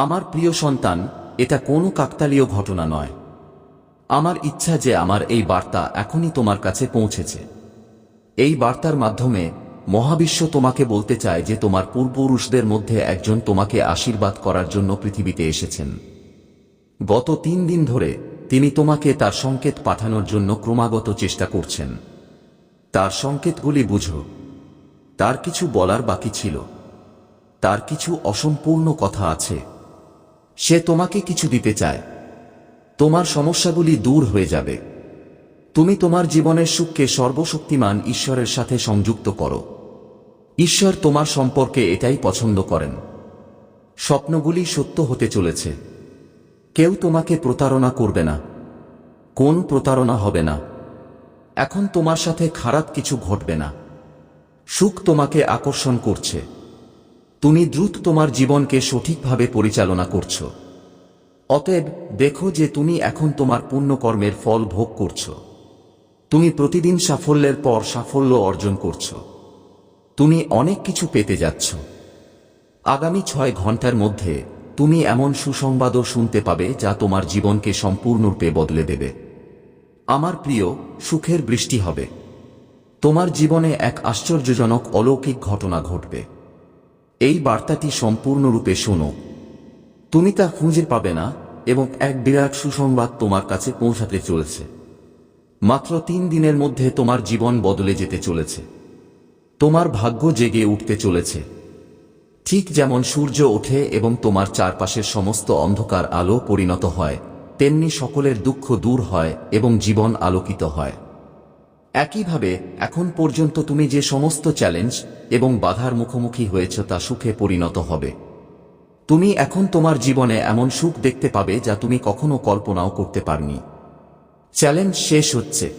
আমার প্রিয় সন্তান, এটা কোনো কাকতালীয় ঘটনা নয়। আমার ইচ্ছা যে আমার এই বার্তা এখনই তোমার কাছে পৌঁছেছে। এই বার্তার মাধ্যমে মহাবিশ্ব তোমাকে বলতে চায় যে তোমার পূর্বপুরুষদের মধ্যে একজন তোমাকে আশীর্বাদ করার জন্য পৃথিবীতে এসেছেন। গত তিন দিন ধরে তিনি তোমাকে তার সংকেত পাঠানোর জন্য ক্রমাগত চেষ্টা করছেন। তার সংকেতগুলি বুঝো। তার কিছু বলার বাকি ছিল। তার কিছু অসম্পূর্ণ কথা আছে। সে তোমাকে কিছু দিতে চায়। তোমার সমস্যাগুলি দূর হয়ে যাবে। তুমি তোমার জীবনের সুখকে সর্বশক্তিমান ঈশ্বরের সাথে সংযুক্ত করো। ঈশ্বর তোমার সম্পর্কে এটাই পছন্দ করেন। স্বপ্নগুলি সত্য হতে চলেছে। কেউ তোমাকে প্রতারণা করবে না। কোন প্রতারণা হবে না। এখন তোমার সাথে খারাপ কিছু ঘটবে না। সুখ তোমাকে আকর্ষণ করছে। তুমি দ্রুত তোমার জীবনকে সঠিকভাবে পরিচালনা করছ। অতএব দেখো যে তুমি এখন তোমার পুণ্যকর্মের ফল ভোগ করছ। তুমি প্রতিদিন সাফল্যের পর সাফল্য অর্জন করছ। তুমি অনেক কিছু পেতে যাচ্ছ। আগামী ছয় ঘণ্টার মধ্যে তুমি এমন সুসংবাদও শুনতে পাবে যা তোমার জীবনকে সম্পূর্ণরূপে বদলে দেবে। আমার প্রিয়, সুখের বৃষ্টি হবে। তোমার জীবনে এক আশ্চর্যজনক অলৌকিক ঘটনা ঘটবে। এই বার্তাটি সম্পূর্ণরূপে শোনো। তুমি তা খুঁজে পাবে না এবং এক বিরাট সুসংবাদ তোমার কাছে পৌঁছাতে চলেছে। মাত্র তিন দিনের মধ্যে তোমার জীবন বদলে যেতে চলেছে। তোমার ভাগ্য জেগে উঠতে চলেছে। ঠিক যেমন সূর্য ওঠে এবং তোমার চারপাশের সমস্ত অন্ধকার আলো পরিণত হয়, তেমনি সকলের দুঃখ দূর হয় এবং জীবন আলোকিত হয়। একইভাবে, এখন পর্যন্ত তুমি যে সমস্ত চ্যালেঞ্জ এবং বাধার মুখোমুখি হয়েছ তা সুখে পরিণত হবে। তুমি এখন তোমার জীবনে এমন সুখ দেখতে পাবে যা তুমি কখনো কল্পনাও করতে পারনি। চ্যালেঞ্জ শেষ হচ্ছে।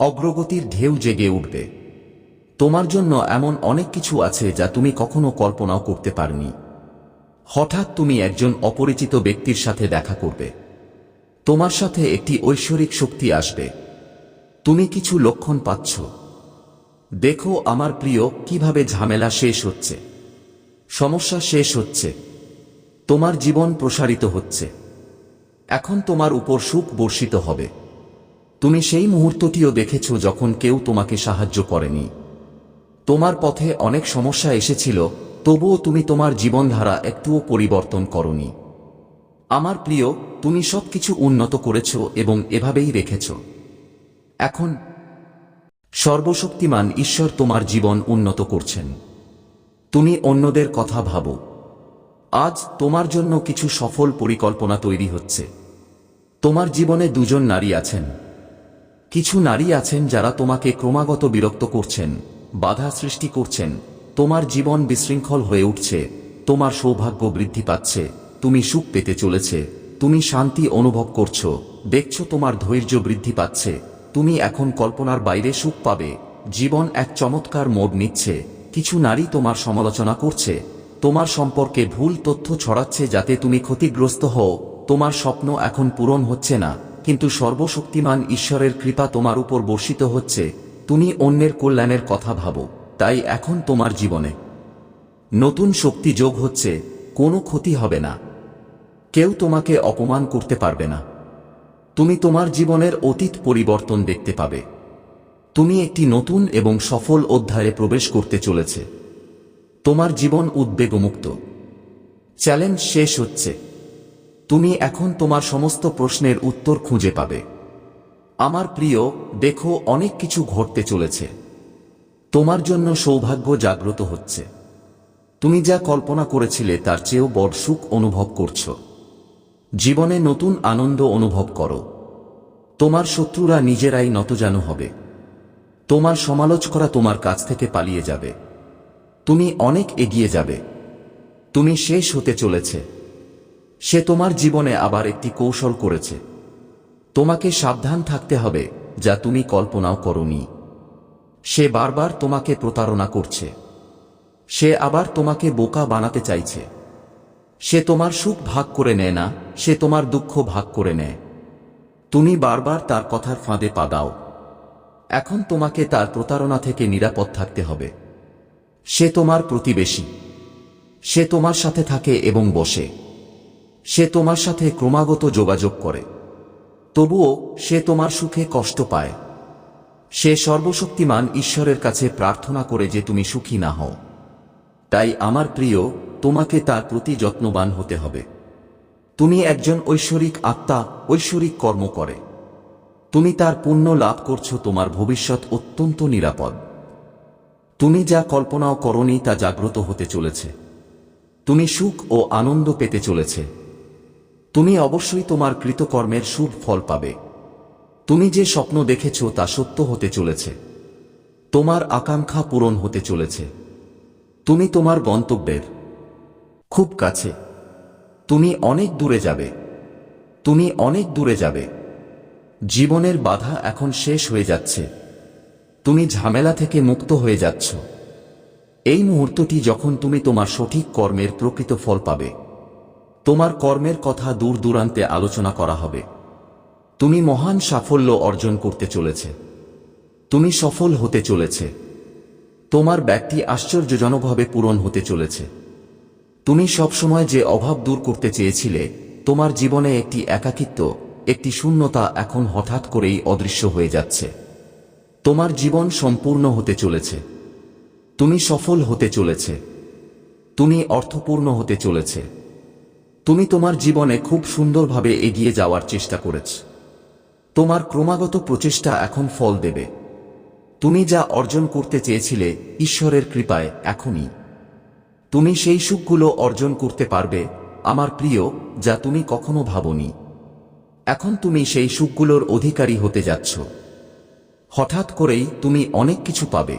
অগ্রগতির ঢেউ জেগে উঠবে। তোমার জন্য এমন অনেক কিছু আছে যা তুমি কখনো কল্পনাও করতে পারনি। হঠাৎ তুমি একজন অপরিচিত ব্যক্তির সাথে দেখা করবে। তোমার সাথে একটি ঐশ্বরিক শক্তি আসবে। তুমি কিছু লক্ষণ পাচ্ছ। দেখো আমার প্রিয়, কীভাবে ঝামেলা শেষ হচ্ছে। সমস্যা শেষ হচ্ছে। তোমার জীবন প্রসারিত হচ্ছে। এখন তোমার উপর সুখ বর্ষিত হবে। তুমি সেই মুহূর্তটিও দেখেছ যখন কেউ তোমাকে সাহায্য করেনি। তোমার পথে অনেক সমস্যা এসেছিল, তবুও তুমি তোমার জীবনধারা একটুও পরিবর্তন করনি। আমার প্রিয়, তুমি সবকিছু উন্নত করেছ এবং এভাবেই রেখেছ। এখন সর্বশক্তিমান ঈশ্বর তোমার জীবন উন্নত করছেন। তুমি অন্যদের কথা ভাবো। আজ তোমার জন্য কিছু সফল পরিকল্পনা তৈরি হচ্ছে। তোমার জীবনে দুজন নারী আছেন। কিছু নারী আছেন যারা তোমাকে ক্রমাগত বিরক্ত করছেন, বাধা সৃষ্টি করছেন। তোমার জীবন বিশৃঙ্খল হয়ে উঠছে। তোমার সৌভাগ্য বৃদ্ধি পাচ্ছে। তুমি সুখ পেতে চলেছে। তুমি শান্তি অনুভব করছ। দেখছ তোমার ধৈর্য বৃদ্ধি পাচ্ছে। তুমি এখন কল্পনার বাইরে সুখ পাবে। জীবন এক চমৎকার মোড় নিচ্ছে। কিছু নারী তোমার সমালোচনা করছে। তোমার সম্পর্কে ভুল তথ্য ছড়াচ্ছে যাতে তুমি ক্ষতিগ্রস্ত হও। তোমার স্বপ্ন এখন পূরণ হচ্ছে না, কিন্তু সর্বশক্তিমান ঈশ্বরের কৃপা তোমার উপর বর্ষিত হচ্ছে। তুমি অন্যের কল্যাণের কথা ভাবো, তাই এখন তোমার জীবনে নতুন শক্তি যোগ হচ্ছে, কোনো ক্ষতি হবে না। কেউ তোমাকে অপমান করতে পারবে না। তুমি তোমার জীবনের অতীত পরিবর্তন দেখতে পাবে। তুমি একটি নতুন এবং সফল অধ্যায়ে প্রবেশ করতে চলেছে। তোমার জীবন উদ্বেগমুক্ত। চ্যালেঞ্জ শেষ হচ্ছে। তুমি এখন তোমার সমস্ত প্রশ্নের উত্তর খুঁজে পাবে। আমার প্রিয়, দেখো, অনেক কিছু ঘটতে চলেছে। তোমার জন্য সৌভাগ্য জাগ্রত হচ্ছে। তুমি যা কল্পনা করেছিলে তার চেয়েও বড় সুখ অনুভব করছ। জীবনে নতুন আনন্দ অনুভব করো। তোমার শত্রুরা নিজেরাই নতজানু হবে। তোমার সমালোচকরা তোমার কাছ থেকে পালিয়ে যাবে। তুমি অনেক এগিয়ে যাবে। তুমি শেষ হতে চলেছে। সে তোমার জীবনে আবার একটি কৌশল করেছে। তোমাকে সাবধান থাকতে হবে, যা তুমি কল্পনাও করনি। সে বারবার তোমাকে প্রতারণা করছে। সে আবার তোমাকে বোকা বানাতে চাইছে। সে তোমার সুখ ভাগ করে নেয় না, সে তোমার দুঃখ ভাগ করে নেয়। তুমি বারবার তার কথার ফাঁদে পা দাও। এখন তোমাকে তার প্রতারণা থেকে নিরাপদ থাকতে হবে। সে তোমার প্রতিবেশী। সে তোমার সাথে থাকে এবং বসে। সে তোমার সাথে ক্রমাগত যোগাযোগ করে। তবুও সে তোমার সুখে কষ্ট পায়। সে সর্বশক্তিমান ঈশ্বরের কাছে প্রার্থনা করে যে তুমি সুখী না হও। তাই, আমার প্রিয়, তোমাকে তার প্রতি যত্নবান হতে হবে। তুমি একজন ঐশ্বরিক আত্মা, ঐশ্বরিক কর্ম করে। তুমি তার পুণ্য লাভ করছ, তোমার ভবিষ্যৎ অত্যন্ত নিরাপদ। তুমি যা কল্পনাও করনি, তা জাগ্রত হতে চলেছে। তুমি সুখ ও আনন্দ পেতে চলেছে। তুমি অবশ্যই তোমার কৃতকর্মের শুভ ফল পাবে। তুমি যে স্বপ্ন দেখেছ, তা সত্য হতে চলেছে। তোমার আকাঙ্ক্ষা পূরণ হতে চলেছে। তুমি তোমার গন্তব্যের খুব কাছে। তুমি অনেক দূরে যাবে। তুমি অনেক দূরে যাবে। জীবনের বাধা এখন শেষ হয়ে যাচ্ছে। তুমি ঝামেলা থেকে মুক্ত হয়ে যাচ্ছ। এই মুহূর্তটি যখন তুমি তোমার সঠিক কর্মের প্রকৃত ফল পাবে। তোমার কর্মের কথা দূর দূরান্তে আলোচনা করা হবে। তুমি মহান সাফল্য অর্জন করতে চলেছে। তুমি সফল হতে চলেছে। তোমার ব্যক্তি আশ্চর্যজনকভাবে পূরণ হতে চলেছে। তুমি সবসময় যে অভাব দূর করতে চেয়েছিলে, তোমার জীবনে একটি একাকিত্ব, একটি শূন্যতা এখন হঠাৎ করেই অদৃশ্য হয়ে যাচ্ছে। তোমার জীবন সম্পূর্ণ হতে চলেছে। তুমি সফল হতে চলেছে। তুমি অর্থপূর্ণ হতে চলেছে। তুমি তোমার জীবনে খুব সুন্দরভাবে এগিয়ে যাওয়ার চেষ্টা করেছ। তোমার ক্রমাগত প্রচেষ্টা এখন ফল দেবে। তুমি যা অর্জন করতে চেয়েছিলে, ঈশ্বরের কৃপায়, এখনই। তুমি সেই সুখগুলো অর্জন করতে পারবে, আমার প্রিয়, যা তুমি কখনো ভাবনি। এখন তুমি সেই সুখগুলোর অধিকারী হতে যাচ্ছ। হঠাৎ করেই তুমি অনেক কিছু পাবে।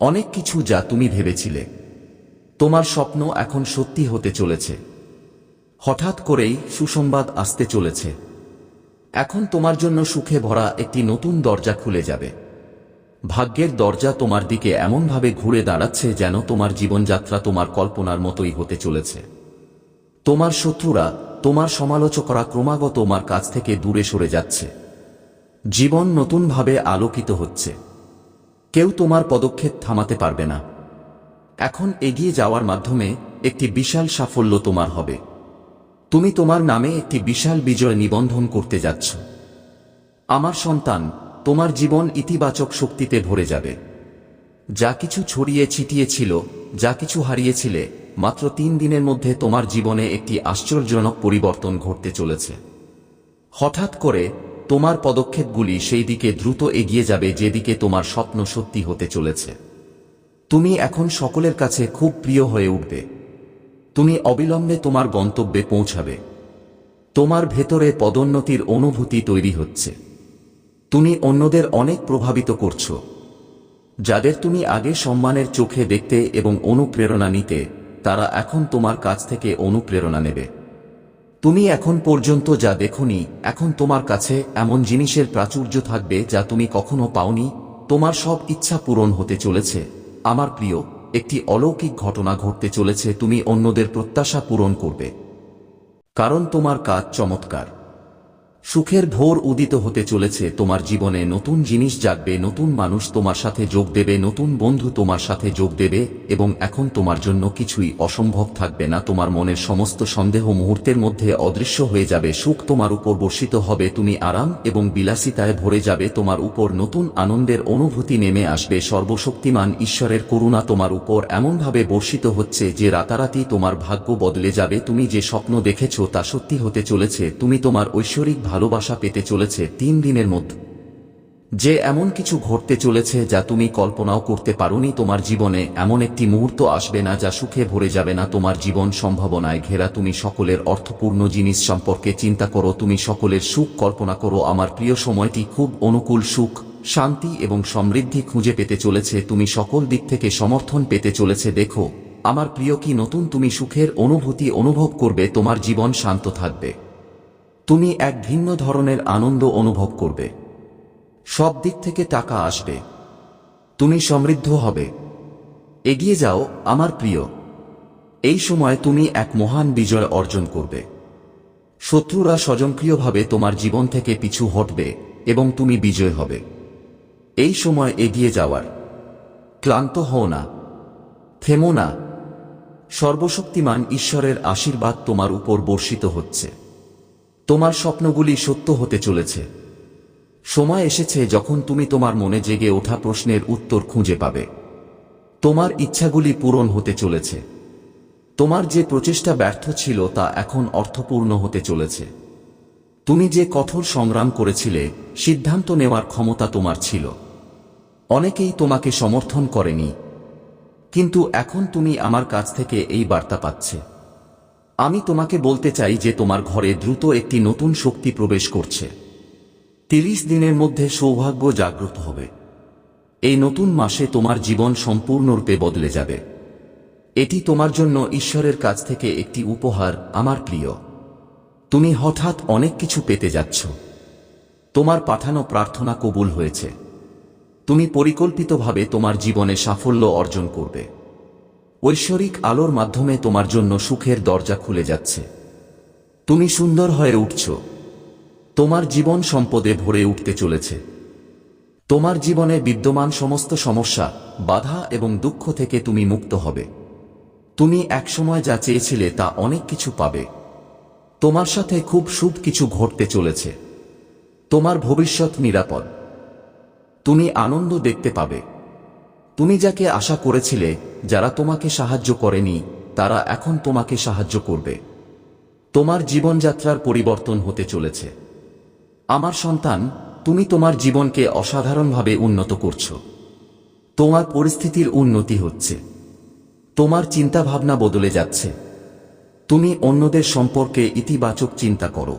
অনেক কিছু যা তুমি ভেবেছিলে। তোমার স্বপ্ন এখন সত্যি হতে চলেছে। হঠাৎ করেই সুসংবাদ আসতে চলেছে। এখন তোমার জন্য সুখে ভরা একটি নতুন দরজা খুলে যাবে। ভাগ্যের দরজা তোমার দিকে এমনভাবে ঘুরে দাঁড়াচ্ছে যেন তোমার জীবনযাত্রা তোমার কল্পনার মতোই হতে চলেছে। তোমার শত্রুরা, তোমার সমালোচকরা ক্রমাগত তোমার কাছ থেকে দূরে সরে যাচ্ছে। জীবন নতুনভাবে আলোকিত হচ্ছে। কেউ তোমার পদক্ষেপ থামাতে পারবে না। এখন এগিয়ে যাওয়ার মাধ্যমে একটি বিশাল সাফল্য তোমার হবে। তুমি তোমার নামে একটি বিশাল বিজয় নিবন্ধন করতে যাচ্ছ। আমার সন্তান তোমার জীবন ইতিবাচক শক্তিতে ভরে যাবে। যা কিছু ছড়িয়ে ছিটিয়েছিল যা কিছু হারিয়েছিলে, মাত্র তিন দিনের মধ্যে তোমার জীবনে একটি আশ্চর্যজনক পরিবর্তন ঘটতে চলেছে। হঠাৎ করে, তোমার পদক্ষেপগুলি সেই দিকে দ্রুত এগিয়ে যাবে যেদিকে তোমার স্বপ্ন সত্যি হতে চলেছে। তুমি এখন সকলের কাছে খুব প্রিয় হয়ে উঠবে। তুমি অবিলম্বে তোমার গন্তব্যে পৌঁছাবে। তোমার ভেতরে পদোন্নতির অনুভূতি তৈরি হচ্ছে। তুমি অন্যদের অনেক প্রভাবিত করছ। যাদের তুমি আগে সম্মানের চোখে দেখতে এবং অনুপ্রেরণা নিতে, তারা এখন তোমার কাছ থেকে অনুপ্রেরণা নেবে। তুমি এখন পর্যন্ত যা দেখনি, এখন তোমার কাছে এমন জিনিসের প্রাচুর্য থাকবে যা তুমি কখনো পাওনি। তোমার সব ইচ্ছা পূরণ হতে চলেছে। আমার প্রিয়, একটি অলৌকিক ঘটনা ঘটতে চলেছে, তুমি অন্যদের প্রত্যাশা পূরণ করবে। কারণ তোমার কাজ চমৎকার। সুখের ভোর উদিত হতে চলেছে তোমার জীবনে নতুন জিনিস জাগবে, নতুন মানুষ তোমার সাথে যোগ দেবে, নতুন বন্ধু তোমার সাথে যোগ দেবে এবং এখন তোমার জন্য কিছুই অসম্ভব থাকবে না। তোমার মনের সমস্ত সন্দেহ মুহূর্তের মধ্যে অদৃশ্য হয়ে যাবে, সুখ তোমার উপর বর্ষিত হবে, তুমি আরাম এবং বিলাসিতায় ভরে যাবে, তোমার উপর নতুন আনন্দের অনুভূতি নেমে আসবে, সর্বশক্তিমান ঈশ্বরের করুণা তোমার উপর এমনভাবে বর্ষিত হচ্ছে যে রাতারাতি তোমার ভাগ্য বদলে যাবে। তুমি যে স্বপ্ন দেখেছ তা সত্যি হতে চলেছে, তুমি তোমার ঐশ্বরিক ভালোবাসা পেতে চলেছে তিন দিনের মধ্যে। যে এমন কিছু ঘটতে চলেছে যা তুমি কল্পনাও করতে পারোনি তোমার জীবনে, এমন একটি মুহূর্ত আসবে না যা সুখে ভরে যাবে না তোমার জীবন সম্ভাবনায় ঘেরা। তুমি সকলের অর্থপূর্ণ জিনিস সম্পর্কে চিন্তা করো, তুমি সকলের সুখ কল্পনা করো। আমার প্রিয় সময়টি খুব অনুকূল সুখ, শান্তি এবং সমৃদ্ধি খুঁজে পেতে চলেছে। তুমি সকল দিক থেকে সমর্থন পেতে চলেছে। দেখো, আমার প্রিয় কি নতুন তুমি সুখের অনুভূতি অনুভব করবে, তোমার জীবন শান্ত থাকবে। তুমি এক ভিন্ন ধরনের আনন্দ অনুভব করবে। সব দিক থেকে টাকা আসবে। তুমি সমৃদ্ধ হবে। এগিয়ে যাও, আমার প্রিয়। এই সময় তুমি এক মহান বিজয় অর্জন করবে। শত্রুরা স্বজনক্রিয়ভাবে তোমার জীবন থেকে পিছু হটবে এবং তুমি বিজয় হবে। এই সময় এগিয়ে যাওয়ার। ক্লান্ত হও না। থেমো না। সর্বশক্তিমান ঈশ্বরের আশীর্বাদ তোমার উপর বর্ষিত হচ্ছে। তোমার স্বপ্নগুলি সত্য হতে চলেছে। সময় এসেছে যখন তুমি তোমার মনে জেগে ওঠা প্রশ্নের উত্তর খুঁজে পাবে। তোমার ইচ্ছাগুলি পূরণ হতে চলেছে। তোমার যে প্রচেষ্টা ব্যর্থ ছিল তা এখন অর্থপূর্ণ হতে চলেছে। তুমি যে কঠোর সংগ্রাম করেছিলে, সিদ্ধান্ত নেওয়ার ক্ষমতা তোমার ছিল। অনেকেই তোমাকে সমর্থন করেনি। কিন্তু এখন তুমি আমার কাছ থেকে এই বার্তা পাচ্ছে। আমি তোমাকে বলতে চাই যে তোমার ঘরে দ্রুত একটি নতুন শক্তি প্রবেশ করছে। তিরিশ দিনের মধ্যে সৌভাগ্য জাগ্রত হবে। এই নতুন মাসে তোমার জীবন সম্পূর্ণরূপে বদলে যাবে। এটি তোমার জন্য ঈশ্বরের কাছ থেকে একটি উপহার, আমার প্রিয়। তুমি হঠাৎ অনেক কিছু পেতে যাচ্ছ। তোমার পাঠানো প্রার্থনা কবুল হয়েছে। তুমি পরিকল্পিতভাবে তোমার জীবনে সাফল্য অর্জন করবে। ঐশ্বরিক আলোর মাধ্যমে তোমার জন্য সুখের দরজা খুলে যাচ্ছে। তুমি সুন্দর হয়ে উঠছ। তোমার জীবন সম্পদে ভরে উঠতে চলেছে। তোমার জীবনে বিদ্যমান সমস্ত সমস্যা, বাধা এবং দুঃখ থেকে তুমি মুক্ত হবে। তুমি একসময় যা চেয়েছিলে তা অনেক কিছু পাবে। তোমার সাথে খুব শুভ কিছু ঘটতে চলেছে। তোমার ভবিষ্যৎ নিরাপদ। তুমি আনন্দ দেখতে পাবে। তুমি যাকে আশা করেছিলে, যারা তোমাকে সাহায্য করেনি, তারা এখন তোমাকে সাহায্য করবে। তোমার জীবনযাত্রার পরিবর্তন হতে চলেছে। আমার সন্তান, তুমি তোমার জীবনকে অসাধারণভাবে উন্নত করছ। তোমার পরিস্থিতির উন্নতি হচ্ছে। তোমার চিন্তাভাবনা বদলে যাচ্ছে। তুমি অন্যদের সম্পর্কে ইতিবাচক চিন্তা করো।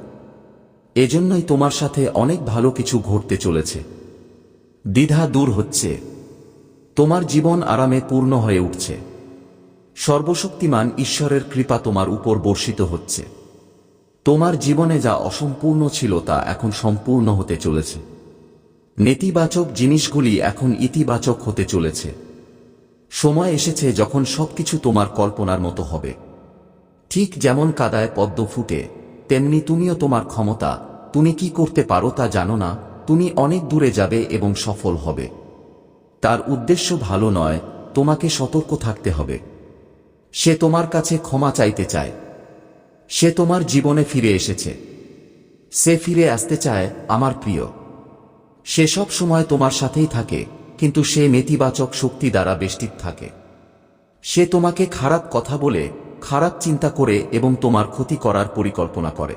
এজন্যই তোমার সাথে অনেক ভালো কিছু ঘটতে চলেছে। দ্বিধা দূর হচ্ছে। তোমার জীবন আরামে পূর্ণ হয়ে উঠছে। সর্বশক্তিমান ঈশ্বরের কৃপা তোমার উপর বর্ষিত হচ্ছে। তোমার জীবনে যা অসম্পূর্ণ ছিল তা এখন সম্পূর্ণ হতে চলেছে। নেতিবাচক জিনিসগুলি এখন ইতিবাচক হতে চলেছে। সময় এসেছে যখন সবকিছু তোমার কল্পনার মতো হবে। ঠিক যেমন কাদায় পদ্ম ফুটে, তেমনি তুমিও তোমার ক্ষমতা, তুমি কি করতে পারো তা জানো না, তুমি অনেক দূরে যাবে এবং সফল হবে। তার উদ্দেশ্য ভালো নয়, তোমাকে সতর্ক থাকতে হবে। সে তোমার কাছে ক্ষমা চাইতে চায়। সে তোমার জীবনে ফিরে এসেছে। সে ফিরে আসতে চায় আমার প্রিয়। সে সব সময় তোমার সাথেই থাকে, কিন্তু সে নেতিবাচক শক্তি দ্বারা বেষ্টিত থাকে। সে তোমাকে খারাপ কথা বলে, খারাপ চিন্তা করে এবং তোমার ক্ষতি করার পরিকল্পনা করে।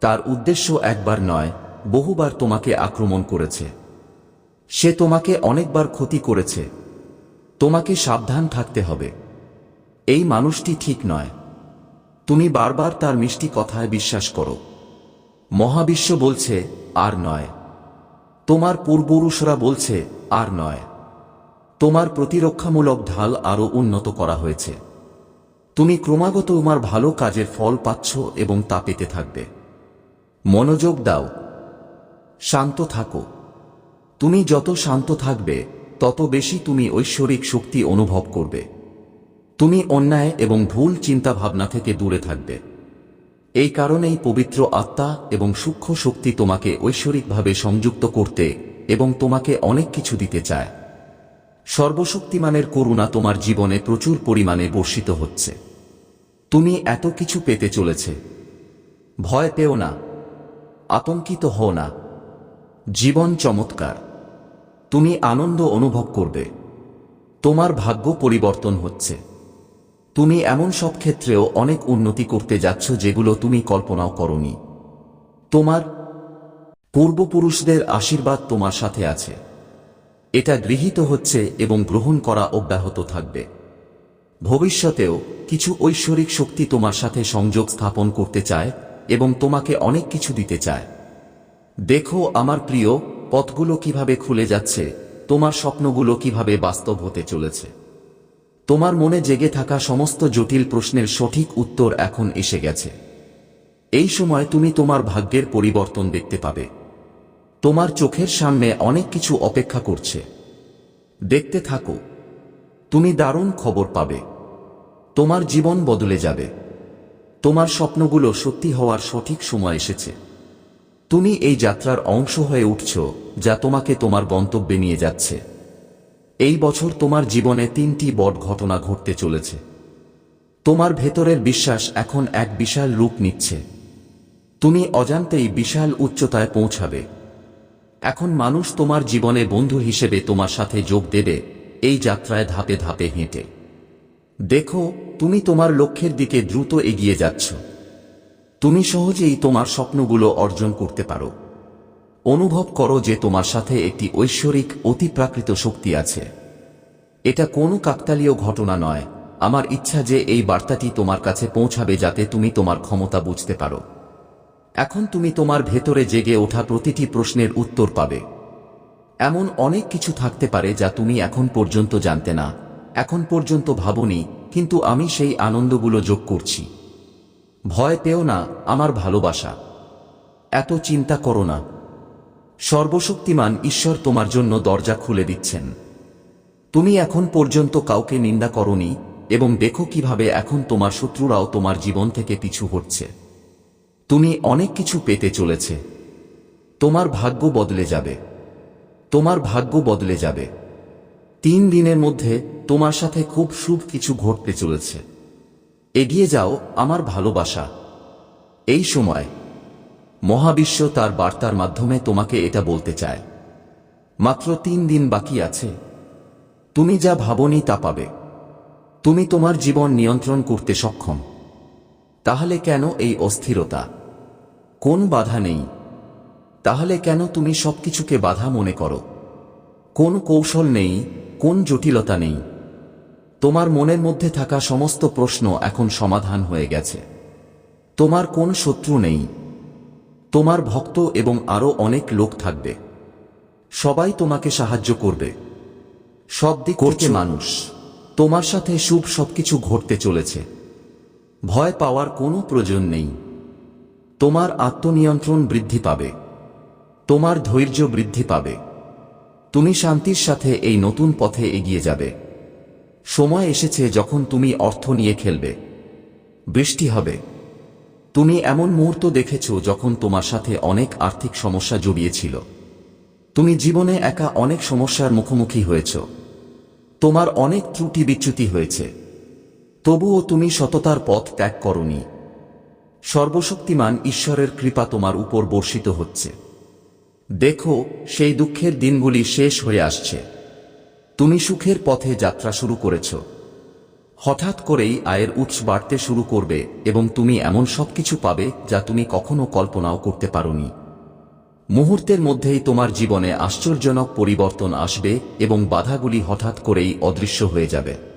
তার উদ্দেশ্য একবার নয়, বহুবার তোমাকে আক্রমণ করেছে। সে তোমাকে অনেকবার ক্ষতি করেছে। তোমাকে সাবধান থাকতে হবে। এই মানুষটি ঠিক নয়। তুমি বারবার তার মিষ্টি কথায় বিশ্বাস করো। মহাবিশ্ব বলছে, আর নয়। তোমার পূর্বপুরুষরা বলছে, আর নয়। তোমার প্রতিরক্ষামূলক ঢাল আরও উন্নত করা হয়েছে। তুমি ক্রমাগত তোমার ভালো কাজের ফল পাচ্ছ এবং তা পেতে থাকবে। মনোযোগ দাও। শান্ত থাকো। তুমি যত শান্ত থাকবে, তত বেশি তুমি ঐশ্বরিক শক্তি অনুভব করবে। তুমি অন্যায় এবং ভুল চিন্তাভাবনা থেকে দূরে থাকবে। এই কারণেই পবিত্র আত্মা এবং সূক্ষ্ম শক্তি তোমাকে ঐশ্বরিকভাবে সংযুক্ত করতে এবং তোমাকে অনেক কিছু দিতে চায়। সর্বশক্তিমানের করুণা তোমার জীবনে প্রচুর পরিমাণে বর্ষিত হচ্ছে। তুমি এত কিছু পেতে চলেছে। ভয় পেও না। আতঙ্কিত হও না। জীবন চমৎকার। তুমি আনন্দ অনুভব করবে। তোমার ভাগ্য পরিবর্তন হচ্ছে। তুমি এমন সব ক্ষেত্রেও অনেক উন্নতি করতে যাচ্ছ যেগুলো তুমি কল্পনাও করনি। তোমার পূর্বপুরুষদের আশীর্বাদ তোমার সাথে আছে। এটা গৃহীত হচ্ছে এবং গ্রহণ করা অব্যাহত থাকবে। ভবিষ্যতেও কিছু ঐশ্বরিক শক্তি তোমার সাথে সংযোগ স্থাপন করতে চায় এবং তোমাকে অনেক কিছু দিতে চায়। দেখো, আমার প্রিয় পথগুলো কীভাবে খুলে যাচ্ছে, তোমার স্বপ্নগুলো কীভাবে বাস্তব হতে চলেছে। তোমার মনে জেগে থাকা সমস্ত জটিল প্রশ্নের সঠিক উত্তর এখন এসে গেছে। এই সময় তুমি তোমার ভাগ্যের পরিবর্তন দেখতে পাবে। তোমার চোখের সামনে অনেক কিছু অপেক্ষা করছে। দেখতে থাকো। তুমি দারুণ খবর পাবে। তোমার জীবন বদলে যাবে। তোমার স্বপ্নগুলো সত্যি হওয়ার সঠিক সময় এসেছে। তুমি এই যাত্রার অংশ হয়ে উঠছ, যা তোমাকে তোমার গন্তব্যে নিয়ে যাচ্ছে। এই বছর তোমার জীবনে তিনটি বড় ঘটনা ঘটতে চলেছে। তোমার ভেতরের বিশ্বাস এখন এক বিশাল রূপ নিচ্ছে। তুমি অজান্তেই বিশাল উচ্চতায় পৌঁছাবে। এখন মানুষ তোমার জীবনে বন্ধু হিসেবে তোমার সাথে যোগ দেবে, এই যাত্রায় ধাপে ধাপে হেঁটে। দেখো, তুমি তোমার লক্ষ্যের দিকে দ্রুত এগিয়ে যাচ্ছ। তুমি সহজেই তোমার স্বপ্নগুলো অর্জন করতে পারো। অনুভব করো যে তোমার সাথে একটি ঐশ্বরিক, অতিপ্রাকৃত শক্তি আছে। এটা কোনো কাকতালীয় ঘটনা নয়। আমার ইচ্ছা যে এই বার্তাটি তোমার কাছে পৌঁছাবে যাতে তুমি তোমার ক্ষমতা বুঝতে পারো। এখন তুমি তোমার ভেতরে জেগে ওঠা প্রতিটি প্রশ্নের উত্তর পাবে। এমন অনেক কিছু থাকতে পারে যা তুমি এখন পর্যন্ত জানতে না। এখন পর্যন্ত ভাবনি, কিন্তু আমি সেই আনন্দগুলো যোগ করছি। ভয় পেও না আমার ভালোবাসা। এত চিন্তা করো না। সর্বশক্তিমান ঈশ্বর তোমার জন্য দরজা খুলে দিচ্ছেন। তুমি এখন পর্যন্ত কাউকে নিন্দা করনি এবং দেখো কীভাবে এখন তোমার শত্রুরাও তোমার জীবন থেকে পিছু হচ্ছে তুমি অনেক কিছু পেতে চলেছে। তোমার ভাগ্য বদলে যাবে। তোমার ভাগ্য বদলে যাবে। তিন দিনের মধ্যে তোমার সাথে খুব শুভ কিছু ঘটতে চলেছে। এগিয়ে যাও আমার ভালোবাসা। এই সময় মহাবিশ্ব তার বার্তার মাধ্যমে তোমাকে এটা বলতে চায়। মাত্র তিন দিন বাকি আছে। তুমি যা ভাবনি তা পাবে। তুমি তোমার জীবন নিয়ন্ত্রণ করতে সক্ষম। তাহলে কেন এই অস্থিরতা? কোন বাধা নেই। তাহলে কেন তুমি সবকিছুকে বাধা মনে করো? কোন কৌশল নেই, কোন জটিলতা নেই? তোমার মনের মধ্যে থাকা সমস্ত প্রশ্ন এখন সমাধান হয়ে গেছে। তোমার কোন শত্রু নেই। তোমার ভক্ত এবং আরও অনেক লোক থাকবে। সবাই তোমাকে সাহায্য করবে। সব দিক করছে। মানুষ। তোমার সাথে শুভ সবকিছু ঘটতে চলেছে। ভয় পাওয়ার কোনো প্রয়োজন নেই। তোমার আত্মনিয়ন্ত্রণ বৃদ্ধি পাবে। তোমার ধৈর্য বৃদ্ধি পাবে। তুমি শান্তির সাথে এই নতুন পথে এগিয়ে যাবে। সময় এসেছে যখন তুমি অর্থ নিয়ে খেলবে। বৃষ্টি হবে। তুমি এমন মুহূর্ত দেখেছ যখন তোমার সাথে অনেক আর্থিক সমস্যা জড়িয়েছিল। তুমি জীবনে একা অনেক সমস্যার মুখোমুখি হয়েছ। তোমার অনেক ত্রুটি বিচ্যুতি হয়েছে। তবুও তুমি সততার পথ ত্যাগ করনি। সর্বশক্তিমান ঈশ্বরের কৃপা তোমার উপর বর্ষিত হচ্ছে। দেখো, সেই দুঃখের দিনগুলি শেষ হয়ে আসছে। তুমি সুখের পথে যাত্রা শুরু করেছ। হঠাৎ করেই আয়ের উৎস বাড়তে শুরু করবে এবং তুমি এমন সব কিছু পাবে যা তুমি কখনো কল্পনাও করতে পারোনি। মুহূর্তের মধ্যেই তোমার জীবনে আশ্চর্যজনক পরিবর্তন আসবে এবং বাধাগুলি হঠাৎ করেই অদৃশ্য হয়ে যাবে।